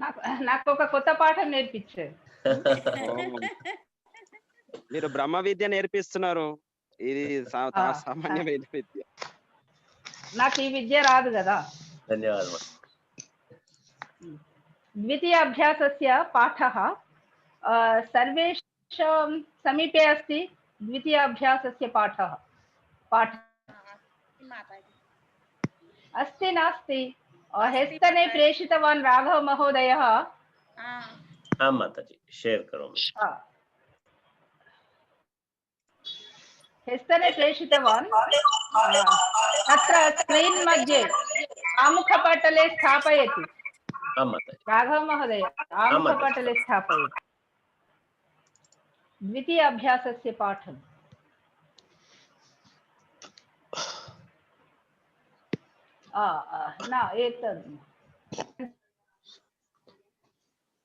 నాకు నాకు ఒక కొత్త పాఠం నేర్పించారు మీరు బ్రహ్మ విద్య నేర్పిస్తున్నారు ఇది సా- ఆ, సామాన్యమైన విద్య నాకు ఈ విద్య రాదు కదా ధన్యవాదాలు द्वितीयाभ्यासस्य पाठः अ, सर्वेषां समीपे अस्ति द्वितीयाभ्यासस्य पाठः पाठ अस्ति नास्ति अ, ह्यस्तने प्रेषितवान् राघव महोदयः। हाँ। माताजी शेयर करोमि। अ, ह्यस्तने प्रेषितवान्। अ, तत्र स्क्रीन् मध्ये आमुखपटले स्थापयतु। राघव महोदय आमुखपटले स्थापयतु। द्वितीय अभ्यासस्य पाठम् आ, आ, न एतद्।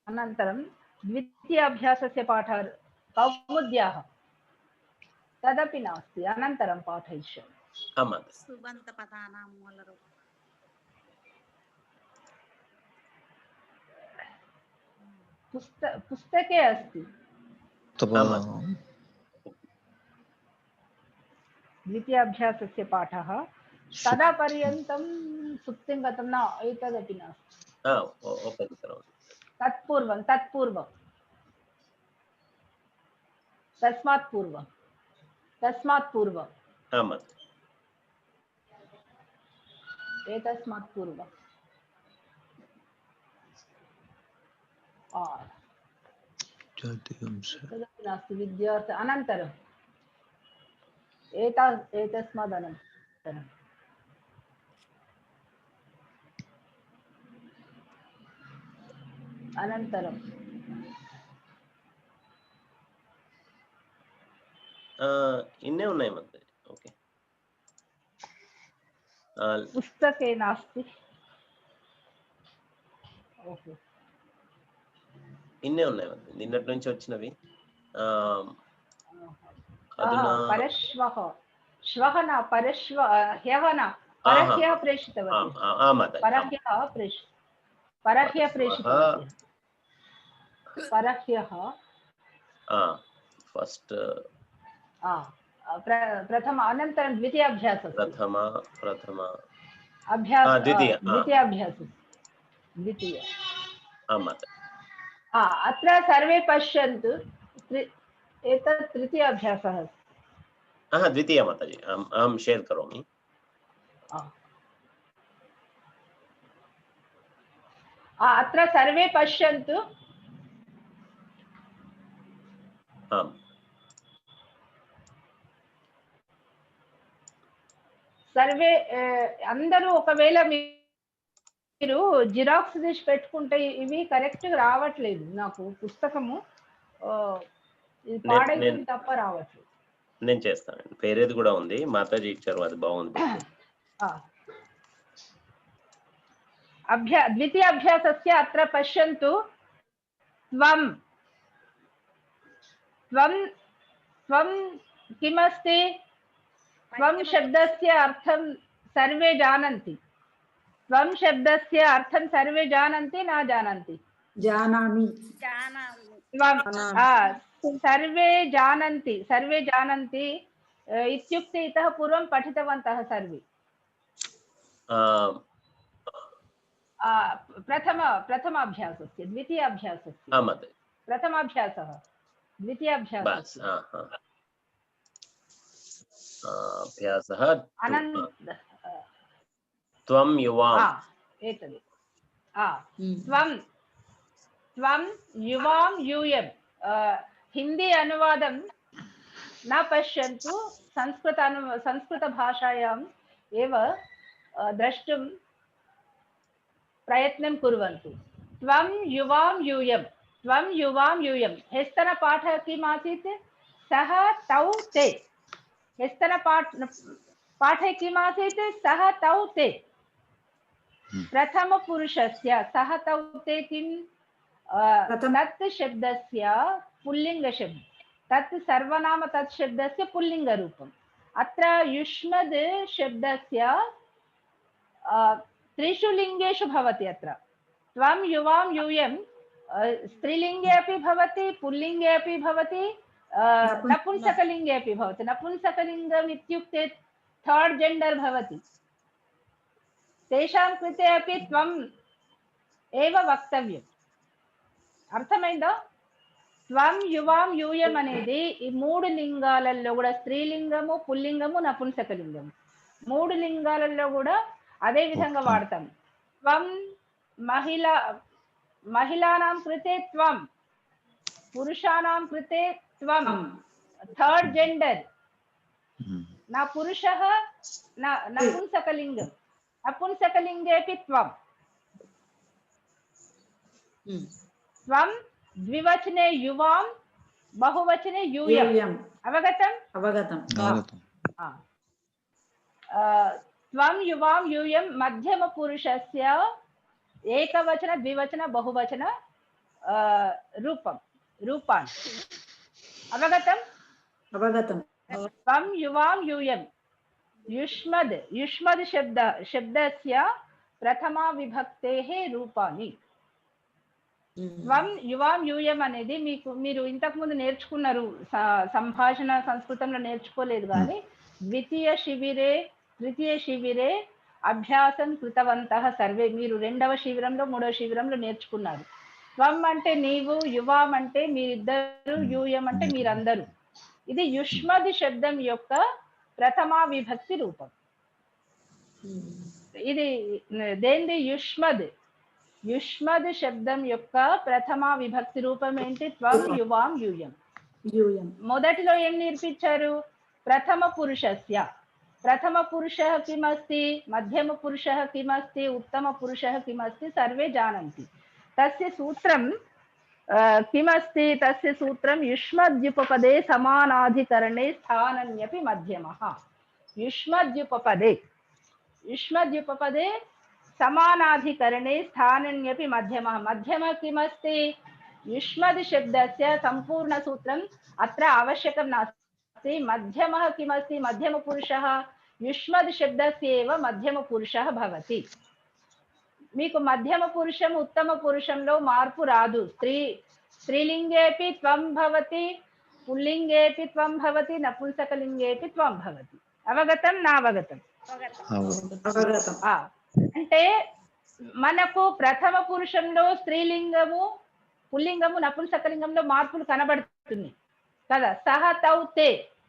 अनन्तरं द्वितीय अभ्यासस्य पाठः कौमुद्याः। तदपि नास्ति अनन्तरं पाठयिष्यामि। हाँ सुबन्तपदानां मूलरूपम् पुस्त पुस्तके अस्ति। द्वितीयाभ्यासस्य पाठः तदा पर्यन्तं सुप्तिं गतं न एतदपि करोमि तत्पूर्वं तत्पूर्वं। तस्मात् पूर्वं। तस्मात् पूर्वं। हाँ एतस्मात् पूर्वम् नास्ति विद्यार्थ अनन्तरम्। एता एतस्मादनन्तरम्। అనంతరం. ఇన్నే ఉన్నాయి మన ఓకే. పుస్తకే నాస్తి. ఇన్నే ఉన్నాయి మన నిన్నటి నుంచి వచ్చినవి. పరశ్వహ. శ్వహ పరశ్వ పరహ్య పరహ్య ప్రేషిత परह्य प्रेषितवती परह्यः फस्ट् प्रथम अनन्तरं द्वितीयाभ्यासः प्रथम प्रथम। अभ्यास द्वितीय अभ्यास द्वितीय। आम् अत्र सर्वे पश्यन्तु एतत् तृतीय अभ्यासः अस्ति द्वितीय माताजि अहं शेर् करोमि। अत्र सर्वे पश्यन्तु ఆం. సర్వే ఆ, అందరూ ఒకవేళ మీ- మీరు జిరాక్స్ తీసి పెట్టుకుంటే ఇవి కరెక్ట్ రావట్లేదు నాకు పుస్తకము ఆ, ఇది నేను- పాడైతుంది నేను- తప్ప రావట్లేదు నేను చేస్తానండి వేరేది కూడా ఉంది మాతాజీ ఇచ్చారు అది బాగుంది अभ्या द्वितीय अभ्यास अत्र पश्यन्तु। किमस्ति? त्वं शब्दस्य अर्थं सर्वे जानन्ति। त्वं शब्दस्य अर्थं सर्वे जानन्ति न जानन्ति। जानामि। सर्वे जानन्ति सर्वे जानन्ति इत्युक्ते इतः पूर्वं पठितवन्तः सर्वे। प्रथम प्रथमाभ्यासस्य द्वितीयाभ्यासस्य। प्रथमाभ्यासः द्वितीयाभ्यासः। त्वं युवाम्। एतद्। हम्म। त्वं त्वं युवां यूयं हिंदी अनुवादं न पश्यन्तु संस्कृत अनु संस्कृतभाषायाम् एव द्रष्टुं प्रयत्नं कुर्वन्तु। त्वं युवां यूयं त्वं युवां यूयं ह्यस्तनपाठः किम् आसीत् सः तौ ते। ह्यस्तनपाठ पाठे किम् आसीत् सः तौ ते। प्रथमपुरुषस्य सः तौ ते किं प्रथम- तत् शब्दस्य पुल्लिङ्गशब्द। तत् सर्वनाम तत् शब्दस्य पुल्लिङ्गरूपम्। अत्र युष्मद् शब्दस्य त्रिषु लिङ्गेषु भवति अत्र त्वं युवां यूयं अ, स्त्रीलिङ्गे अपि भवति पुल्लिङ्गे अपि भवति अ, नपुंसक- नपुंसकलिङ्गे अपि भवति नपुंसकलिङ्गम् इत्युक्ते थर्ड् जेण्डर् भवति तेषां कृते अपि त्वम् एव వక్తవ్యం అర్థమైందా త్వం యువాం యూయం అనేది ఈ మూడు లింగాలలో కూడా స్త్రీలింగము పుల్లింగము నపుంసకలింగము మూడు లింగాలలో కూడా అదే విధంగా వాడతాం త్వం మహిళ మహిళానాం కృతే త్వం పురుషానాం కృతే త్వం థర్డ్ జెండర్ నా పురుష నపుంసకలింగం నపుంసకలింగేపి త్వం त्वं द्विवचने युवां बहुवचने यूयम् యూయం अवगतम् అవగతం आ. अ, त्वं युवां यूयं मध्यमपुरुषस्य एकवचन द्विवचन बहुवचन अ, रूपं रूपान् अवगतम् అవగతం त्वं युवां यूयं युष्मद् युष्मद् शब्द शब्दस्य प्रथमा विभक्तेः रूपाणि త్వం యువాం యూయం అనేది మీకు మీరు ఇంతకు ముందు నేర్చుకున్నారు స- సంభాషణ సంస్కృతంలో నేర్చుకోలేదు కానీ ద్వితీయ శిబిరే తృతీయ శిబిరే అభ్యాసం కృతవంతః సర్వే. మీరు రెండవ శిబిరంలో మూడవ శిబిరంలో నేర్చుకున్నారు. త్వం అంటే నీవు యువాం అంటే మీరిద్దరు యూయం అంటే మీరందరూ. ఇది యుష్మది శబ్దం యొక్క ప్రథమా విభక్తి రూపం. ఇది దేంది? యుష్మద్. యుష్మద్ శబ్దం యొక్క ప్రథమ విభక్తి రూపం ఏంటి? త్వం యువాం యూయం. యూయం. మొదటిలో ఏం నేర్పించారు? ప్రథమ పురుషస్య. प्रथम पुरुष किमस्ति मध्यम पुरुष किमस्ति उत्तम पुरुष किमस्ति, सर्वे जानन्ति। तस्य सूत्रं किमस्ति, तस्य सूत्रं युष्मद्युपपदे समानाधिकरणे स्थानन्यपि मध्यमः। युष्मद्युपपदे युष्मद्युपपदे समानाधिकरणे स्थानन्यपि मध्यमः। मध्यम किमस्ति? युष्मद् शब्दस्य सम्पूर्णसूत्रम् अत्र आवश्यकं नास्ति। मध्यमः किमस्ति मध्यमपुरुषः युष्मद् शब्दस्य एव मध्यमपुरुषः भवति మీకు మధ్యమ పురుషం ఉత్తమ పురుషంలో మార్పు రాదు స్త్రీ స్త్రీలింగేపి త్వం భవతి పుల్లింగేపి త్వం భవతి నపుంసకలింగేపి త్వం భవతి అవగతం నా అవగతం అవగతం ఆ అంటే మనకు ప్రథమ పురుషంలో స్త్రీలింగము పుల్లింగము నపుంసకలింగంలో మార్పులు కనబడుతున్నాయి కదా సహ తౌ తే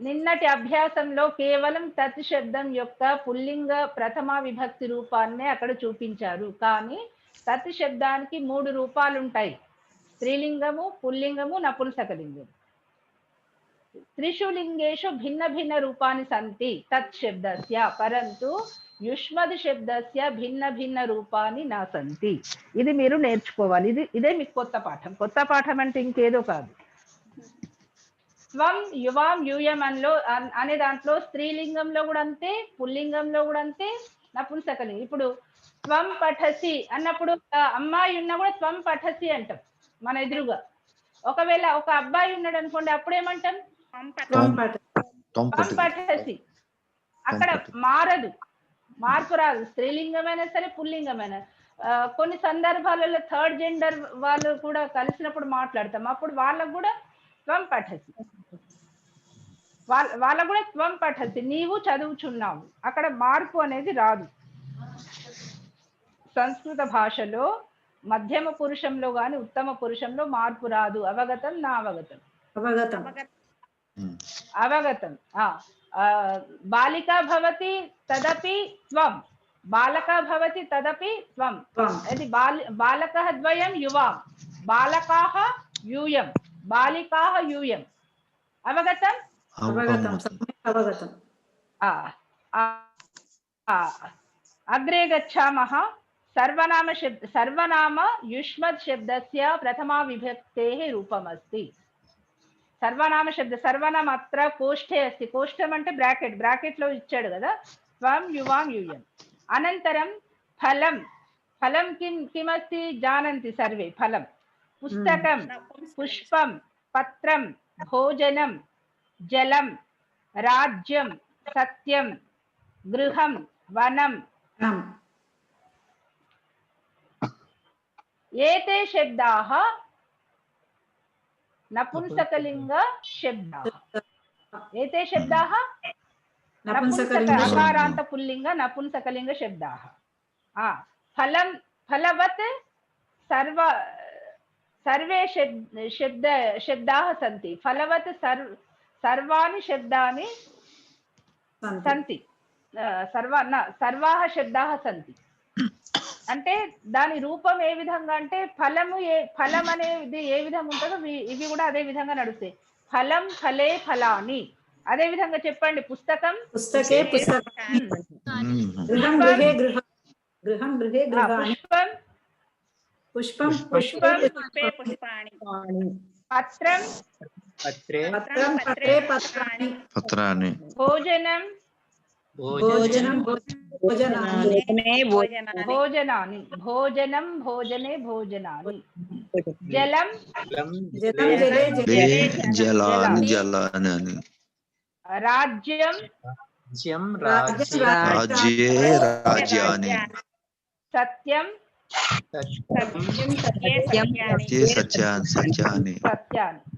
నిన్నటి అభ్యాసంలో కేవలం తత్ శబ్దం యొక్క పుల్లింగ ప్రథమ విభక్తి రూపాన్నే అక్కడ చూపించారు. కానీ తత్ శబ్దానికి మూడు రూపాలు ఉంటాయి స్త్రీలింగము పుల్లింగము నపుంసకలింగము. త్రిషు లింగేషు భిన్న భిన్న రూపాన్ని సంతి తత్ శబ్దస్య పరంతు యుష్మద్ శబ్దస్య భిన్న భిన్న రూపాన్ని నా సంతి ఇది మీరు నేర్చుకోవాలి. ఇది ఇదే మీకు కొత్త పాఠం. కొత్త పాఠం అంటే ఇంకేదో కాదు. స్వం యువాం యూయం అన్లో అన్- అనే దాంట్లో స్త్రీలింగంలో కూడా అంతే పుల్లింగంలో కూడా అంతే నపుంసకలింగం ఇప్పుడు త్వం పఠసి అన్నప్పుడు అమ్మాయి ఉన్నా కూడా త్వం పఠసి అంటాం మన ఎదురుగా. ఒకవేళ ఒక అబ్బాయి ఉన్నాడు అనుకోండి పఠ త్వం పఠసి. అక్కడ మారదు. మార్పు రాదు. స్త్రీలింగమైనా సరే పుల్లింగమైనా. కొన్ని సందర్భాలలో థర్డ్ జెండర్ వాళ్ళు కూడా కలిసినప్పుడు మాట్లాడతాం. అప్పుడు వాళ్ళకు కూడా త్వం పఠసి. వాళ్ళ వాళ్ళకు కూడా త్వం పఠసి నీవు చదువుచున్నావు. అక్కడ మార్పు అనేది రాదు. సంస్కృత భాషలో మధ్యమ పురుషంలో గాని ఉత్తమ పురుషంలో మార్పు రాదు. అవగతం నా అవగతం. అవగతం. అవగతం. బాలికా భవతి తదపి త్వం బాలక భవతి తదపి త్వం త్వం అది బాల బాలకः ద్వయం యువాం. బాలకాः యూయం. బాలికాः యూయం. అవగతం అగ్రే సర్వనామ శబ్ద సర్వనామ యుష్మత్ శబ్దస్య ప్రథమా విభక్తేः రూపమస్తి. సర్వనామ శబ్ద సర్వనామ అత్ర కోష్ఠే అస్తి. కోష్టం అంటే బ్రాకెట్ బ్రాకెట్లో ఇచ్చాడు కదా. త్వం యువాం యూయం. అనంతరం ఫలం ఫలం కిం కిమస్తి జానంతి సర్వే ఫలం. పుస్తకం పుష్పం పత్రం భోజనం ஜலம் ராஜ்யம் சத்தியம் கிரகம் வனம் ஏதே शब्दाः नपुंसकलिङ्ग शब्दाः एते शब्दाः नपुंसकारान्त पुल्लिङ्ग नपुंसकलिङ्ग शब्दाः हा फलं फलवत् सर्व सर्वे शब्द शब्दाः सन्ति फलवत् सर्व సర్వాణి శబ్దాన్ని సంతి. సర్వ సర్వాహ శబ్దా సంతి. అంటే దాని రూపం ఏ విధంగా అంటే ఫలము ఏ ఫలం అనేది ఏ విధంగా ఉంటుందో ఇవి కూడా అదే విధంగా నడుస్తాయి. ఫలం ఫలే ఫలాని. అదే విధంగా చెప్పండి పుస్తకం? పుస్తకే పుస్తకం. పుష్పం? పుష్పం? పుష్పం పుష్పాణి. పత్రం? पत्रे। पत्रं पत्रे पत्राणि। पत्राणि। भोजनं। भोजनं। भोजनानि। भोजनानि। भोजनं भोजने भोजनानि। जलं। जलानि जलानि। राज्यं। राज्ये राज्यानि। सत्यं। सत्यानि। सत्यानि।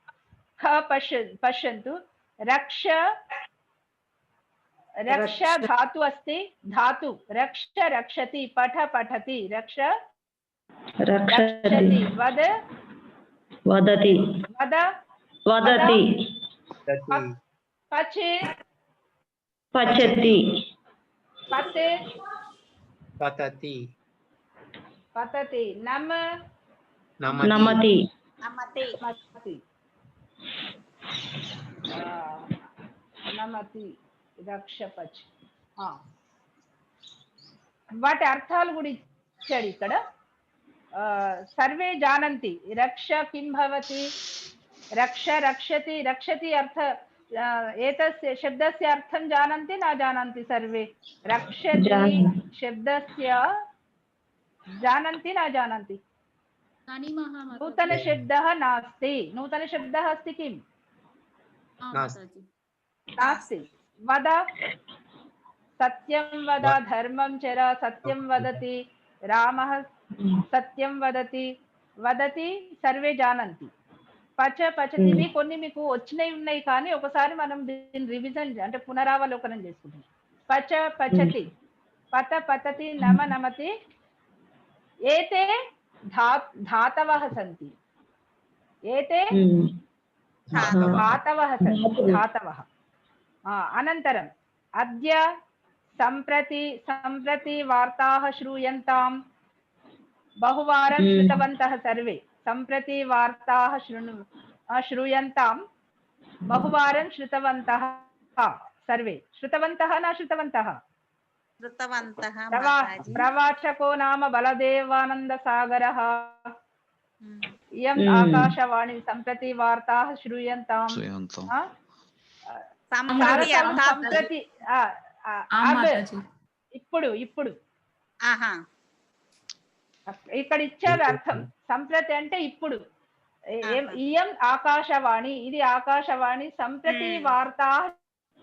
पश्यन् पश्यन्तु। रक्ष रक्ष धातु अस्ति। धातु। रक्ष रक्षति पठ पठति। रक्ष रक्षति। वद। वदति। वद। वदति। पचे। पचति। पते। पतति। पतति। नम। नमति। नमति। నమతి రక్ష పచ్ ఆ. వాటి అర్థాలు కూడా ఇచ్చాడు ఇక్కడ ఆ, సర్వే జానంతి రక్ష కిం భవతి రక్ష రక్షతి రక్షతి అర్థ ఆ, ఏతస్య శబ్దస్య అర్థం జానంతి నా జానంతి సర్వే రక్షతి జానంతి. శబ్దస్య జానంతి నా జానంతి नूतनशब्दः नास्ति नूतनशब्दः अस्ति किम् నాస్తి नास्ति वद सत्यं वद धर्मं चर सत्यं वदति रामः సత్యం వదతి వదతి సర్వే జానంతి పచ పచతివి కొన్ని మీకు వచ్చినవి ఉన్నాయి కానీ ఒకసారి మనం దీన్ని రివిజన్ అంటే పునరావలోకనం చేసుకుంటాం పచ పచతి పత పతతి నమ నమతి ఏతే धा धातवः सन्ति। एते धातवः सन्ति। धातवः। अनन्तरम् अद्य सम्प्रति सम्प्रति वार्ताः श्रूयन्ताम्। बहुवारं हम्म। श्रुतवन्तः सर्वे। सम्प्रति वार्ताः शृणु श्रूयन्तां बहुवारं श्रुतवन्तः सर्वे। श्रुतवन्तः न श्रुतवन्तः? శృతవంతః प्रवा మాతాజీ प्रवाचको नाम बलदेवानन्दसागरः ఉమ్. इयम् हम्म। आकाशवाणी सम्प्रति वार्ताः श्रूयन्ताम् శ్రీయంతం ఆ? సంప్రతి సారసం అర్థాత్ సంప్రతి ఆ, ఆ, అబ్ ఇప్పుడు ఇప్పుడు ఆహా ఇక్కడ ఇచ్చారు అర్థం సంప్రతి అంటే ఇప్పుడు ఏ- ఏం- ఇయం ఆకాశవాణి ఇది ఆకాశవాణి సంప్రతి మ్మ్. వార్తా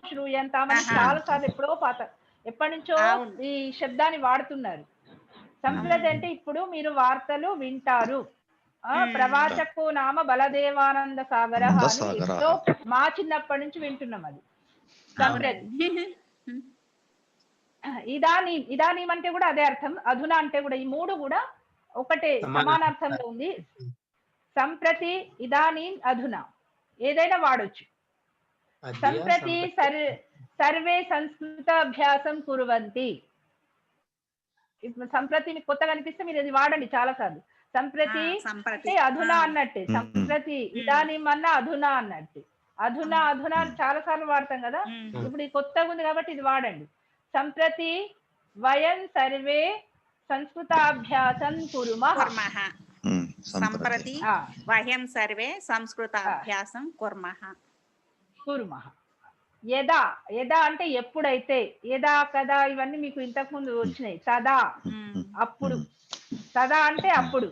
శ్రూయంతామని ఆహా. చాలా సార్లు ఎప్పుడో పాత ఎప్పటి నుంచో ఈ శబ్దాన్ని వాడుతున్నారు. సంస్కృత అంటే ఇప్పుడు మీరు వార్తలు వింటారు. ప్రవాచకు నామ బలదేవానంద సాగర మా చిన్నప్పటి నుంచి వింటున్నాం అది. ఇదాని ఇదాని అంటే కూడా అదే అర్థం. అధున అంటే కూడా ఈ మూడు కూడా ఒకటే సమానార్థంలో ఉంది. సంప్రతి ఇదాని అధున. ఏదైనా వాడొచ్చు. సంప్రతి. సరి సర్వే సంస్కృత అభ్యాసం కుర్వంతి. సంప్రతి మీకు కొత్తగా అనిపిస్తే మీరు ఇది వాడండి చాలా సార్లు సంప్రతి. అంటే అధునా అన్నట్టే. సంప్రతి ఇదానిం అన్న అధునా అన్నట్టు. అధునా అధునా అని చాలా సార్లు వాడతాం కదా. ఇప్పుడు ఇది కొత్తగా ఉంది కాబట్టి ఇది వాడండి. సంప్రతి వయం సర్వే సంస్కృతాభ్యాసం కురుమః. సంప్రతి. వహ్యం సర్వే సంస్కృత అభ్యాసం కుర్మః. కురుమః. యదా యదా అంటే ఎప్పుడైతే యదా కదా ఇవన్నీ మీకు ఇంతకు ముందు వచ్చినాయి తదా ఉమ్. అప్పుడు తదా అంటే అప్పుడు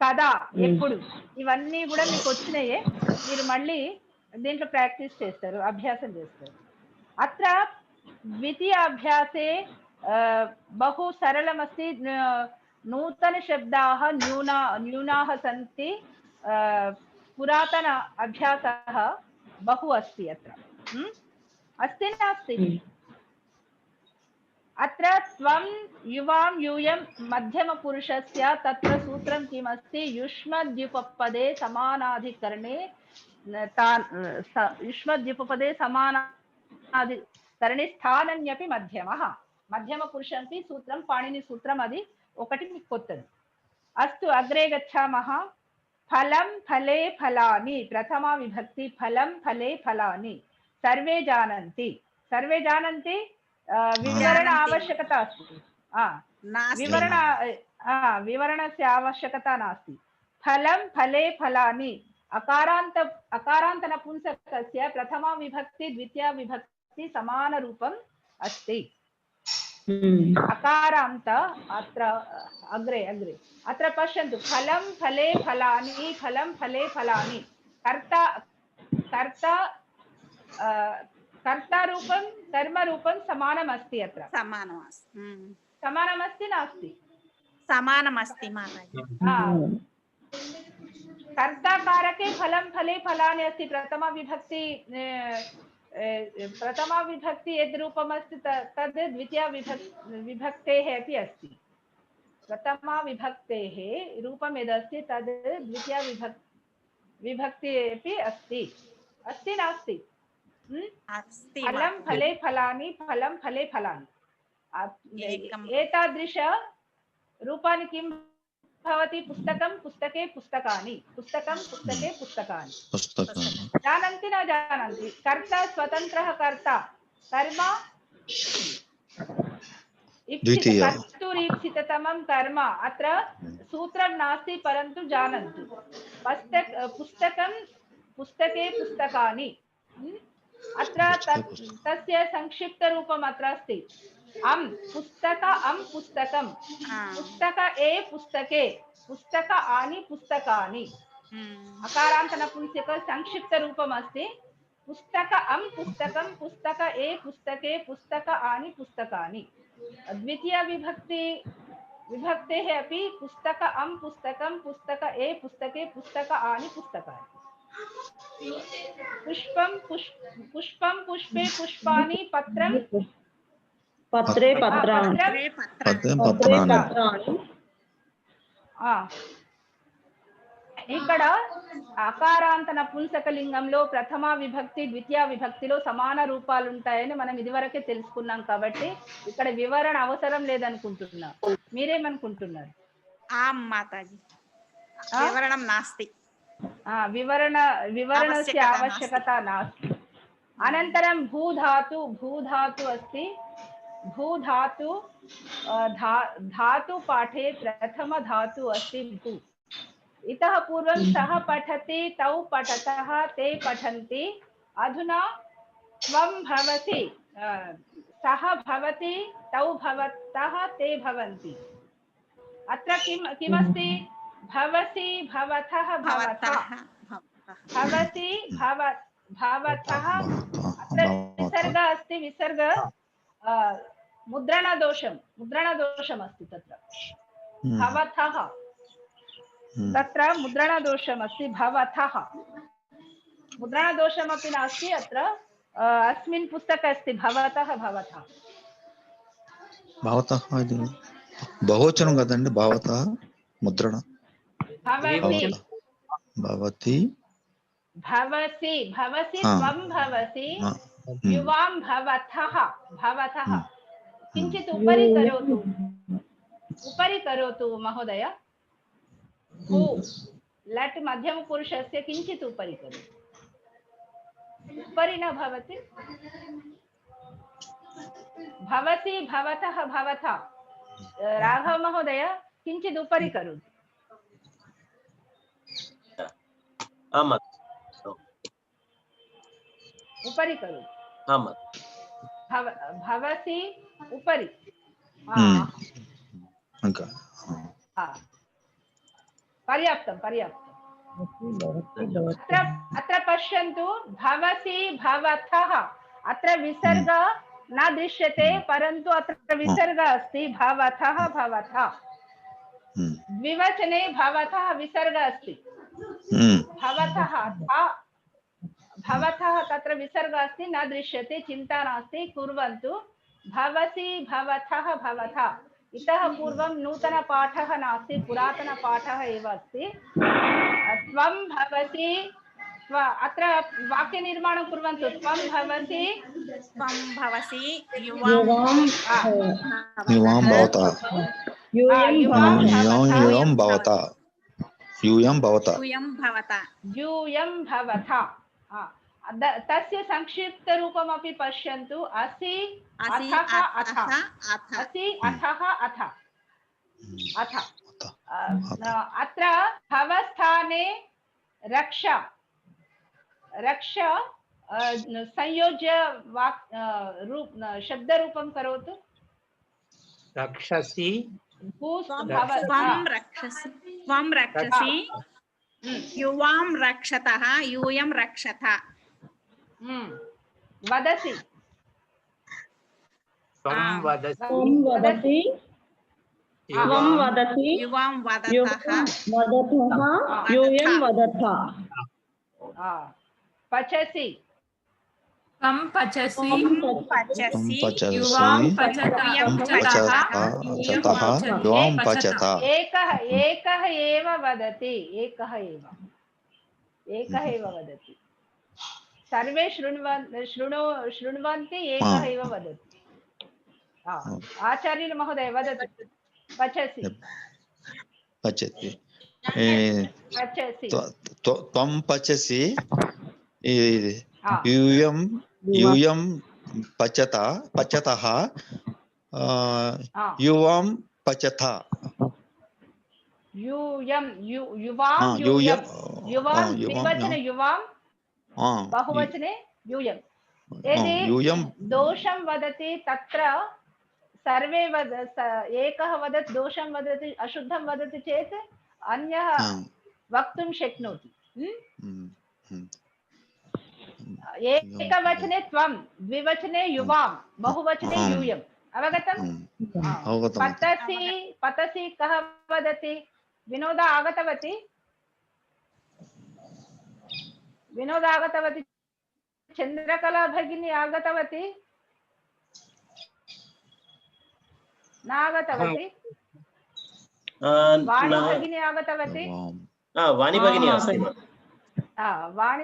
కదా ఎప్పుడు ఇవన్నీ కూడా మీకు వచ్చినాయే మీరు మళ్ళీ దీంట్లో ప్రాక్టీస్ చేస్తారు అభ్యాసం చేస్తారు అత్ర ద్వితీయ అభ్యాసే ఆ, బహు సరళమస్తి న- నూతనశబ్దాः న్యూనా న్యూనాः सन्ति ఆ, పురాతన అభ్యాసः बहु अस्ति अत्र हम्म? अस्ति नास्ति अत्र त्वं युवां यूयं मध्यमपुरुषस्य तत्र सूत्रं किमस्ति युष्मद्युपपदे समानाधिकरणे न- ता- स- युष्मद्युपपदे समानाधिकरणे స్థానన్యపి మధ్యమः మధ్యమపురుషంకి సూత్రం పాణిని సూత్రం అది ఒకటి మీకు కొత్తది అస్తు అగ్రే గచ్చామः ఫలం ఫలే ఫలాని ప్రథమా విభక్తి ఫలం ఫలే ఫలాని सर्वे जानन्ति। सर्वे जानन्ति विवरण आवश्यकता अस्ति। विवरण विवरणस्य आवश्यकता नास्ति। फलं फले फलानि। अकारान्त अकारान्तनपुंसकस्य प्रथमा विभक्ति द्वितीया विभक्ति समानरूपम् अस्ति। हम्म। अकारान्त अत्र अग्रे अग्रे। अत्र पश्यन्तु फलं फले फलानि फलं फले फलानि। कर्ता कर्ता कर्तारूपं कर्मरूपं समानमस्ति अत्र समानमस्ति समानमस्ति नास्ति समानमस्ति फलं फले फलानि अस्ति यद् रूपमस्ति तद् विभक्तेः अपि अस्ति रूपं यदस्ति तद् विभक्ति अपि अस्ति अस्ति नास्ति हम्म? फलं फले फलानि फलं फले फलानि। एतादृश रूपाणि किं भवति? पुस्तकं पुस्तके पुस्तकानि। पुस्तकं पुस्तके पुस्तकानि। जानन्ति न जानन्ति? कर्ता स्वतन्त्रः कर्ता। कर्म? कर्तुरीप्सिततमं कर्म। अत्र सूत्रं नास्ति परन्तु जानन्तु। पुस्तक पुस्तकं पुस्तके पुस्तकानि। हम्म? अत्र तस्य संक्षिप्तरूपम् अत्र अस्ति। अं पुस्तक अं पुस्तकं पुस्तक ए पुस्तके पुस्तक आनि पुस्तकानि। अकारान्तनपुंसक संक्षिप्तरूपम् अस्ति। पुस्तक अं पुस्तकं पुस्तक ए पुस्तके पुस्तक आनि पुस्तकानि। द्वितीया विभक्ति विभक्तेः अपि पुस्तक अं पुस्तकं पुस्तक ए पुस्तके पुस्तक आनि पुस्तकानि। पुष्पं पुष्प पुष्पं पुष्पे पुष्पाणि पत्रं పత్రే ఆ, పత్రాన్ని పత్రం పద్యం పత్రే పత్రాన్ని పత్రాన్ని ఆ. ఇక్కడ అకారాంత నపుంసకలింగంలో ప్రథమ విభక్తి ద్వితీయ విభక్తిలో సమాన రూపాలు ఉంటాయని మనం ఇదివరకే తెలుసుకున్నాం కాబట్టి ఇక్కడ వివరణ అవసరం లేదనుకుంటున్నా మీరేమనుకుంటున్నారు ఆం మాతాజీ ఆ? వివరణం నాస్తి विवरण विवरण से आवश्यकता नास्ति। अनन्तरं भूधातु भूधातु अस्ति। भूधातु धा धातु पाठे प्रथम प्रथमधातु अस्ति भू। इतः पूर्वं सह पठति तौ पठतः ते पठन्ति। अधुना त्वं भवति सह भवति तौ भवतः ते भवन्ति। अत्र किं किमस्ति? भवसि भवतः भवतः। भव भवतः। अत्र विसर्ग अस्ति विसर्ग मुद्रणदोषं मुद्रणदोषमस्ति तत्र। हम्म। भवतः। हम्म। तत्र मुद्रणदोषमस्ति भवतः। मुद्रणदोषमपि नास्ति अत्र अस्मिन् पुस्तके अस्ति भवतः भवतः। भवतः इति। बहुवचनं भवतः भवति। भवति। भवसि भवसि त्वं भवसि हम्म। युवां भवतः भवतः हम्म। किञ्चित् उपरि करोतु। उपरि करोतु महोदय। लट् मध्यमपुरुषस्य किञ्चित् उपरि करोतु। उपरि न भवति। भवतः भवता राघव महोदय किञ्चित् उपरि करोतु। आम् उपरि आम् भव भवसि उपरि। हा, हम्म, हा. पर्याप्तं पर्याप्तम् अत्र अत्र पश्यन्तु भवसि भवतः अत्र विसर्ग न दृश्यते परन्तु अत्र विसर्ग अस्ति भवतः भवतः हम्म, द्विवचने भवतः विसर्ग अस्ति। हम्म, Hmm. भवतः अस्त तत्र अस्ति न दृश्यते चिन्ता नास्ति कुर्वन्तु। भवसि भवतः भवथ इतः पूर्वं नूतनपाठः नास्ति पुरातनपाठः एव अस्ति। त्वं भवसि अत्र वाक्यनिर्माणं कुर्वन्तु। त्वं भवसि त्वं भवसि युवां भवतः। युवां भवतः। hmm, यूयम भवता। यूयम भवता। यूयम भवता। तस्य संक्षिप्त रूपम अपि पश्यन्तु। असि अथः अथ असि अथः अथ। अथ। हम्म। हम्म। अत्र भवस्थाने रक्ष। रक्ष संयोज्य वाक् रूप शब्दरूपं करोतु। रक्षसि त्वं रक्षसि त्वं रक्षसि हम्म, युवां रक्षतः यूयं रक्षथ। हम्म, वदसि। त्वं वदसि। त्वं वदसि। युवां वदतः वदतः यूयं वदथ। पचसि। कम पचसि युवां पचतः युवां पचता एकः एकः एव वदति एकः एव एकः एव वदति सर्वे एकः एव वदति वदतु पचसि पचति त्वं पचसि यूयं यूयं युवाम पचतः युवाम युवाम यूयं युवां युवाम युवां द्विवचने युवां। बहुवचने यूयं। यदि दोषं वदति तत्र सर्वे वद एकः वदति दोषं वदति अशुद्धं वदति चेत् अन्यः वक्तुं शक्नोति। हम्म? हाँ, एकवचने त्वं द्विवचने युवां बहुवचने यूयम् अवगतम् हाँ। पतसि पतसि कः वदति? विनोद आगतवती? विनोद आगतवती चन्द्रकला भगिनी आगतवती? नागतवती वाणी भगिनी आगतवती वाणी भगिनी हाँ। वाणी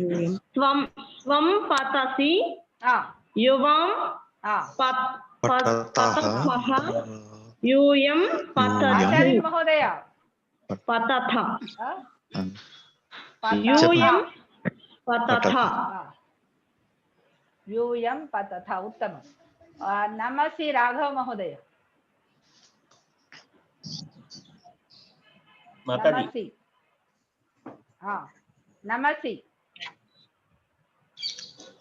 स्वम स्वम पातासि युवां पततः यूयं पततः महोदय पततः यूयं पततः पततः नमसि राघव महोदय नमसि हा नमसि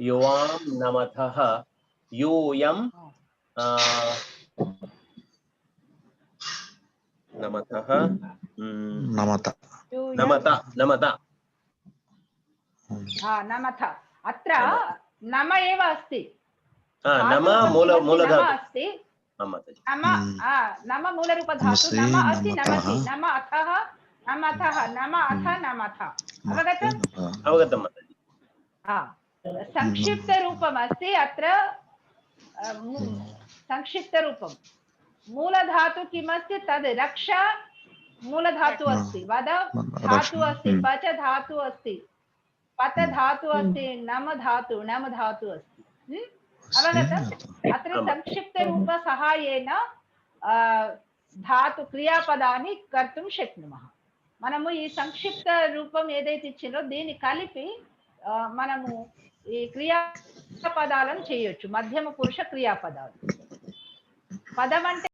युवाम नमथः यूयम नमतः। हम्म। नमत। नमत नमत। नमथ अत्र नम एव अस्ति। नम मूल मूलधातु। अस्ति। नम नम मूलरूपधातु नम अस्ति नमति। नम अथः नमथः नम अथ नमथ अवगतम् अवगतं? माताजि। आ, संक्षिप्तरूपमस्ति अत्र अ, मू- संक्षिप्तरूपं मूलधातु किमस्ति तद् रक्षा मूलधातु हा। अस्ति वद रक्ष- धातु अस्ति हम्म। पच धातु अस्ति पत धातु अस्ति नम धातु नम धातु अस्ति हम्म? अवगतम् अत्र आम्. संक्षिप्तरूपसहायेन आ, धातु క్రియాపదాన్ని కర్తుం శక్నుమः మనము ఈ సంక్షిప్త రూపం ఏదైతే ఇచ్చిందో దీన్ని కలిపి ఆ, మనము ఈ క్రియాపదాలను చేయొచ్చు. మధ్యమ పురుష క్రియాపదాలు పదం అంటే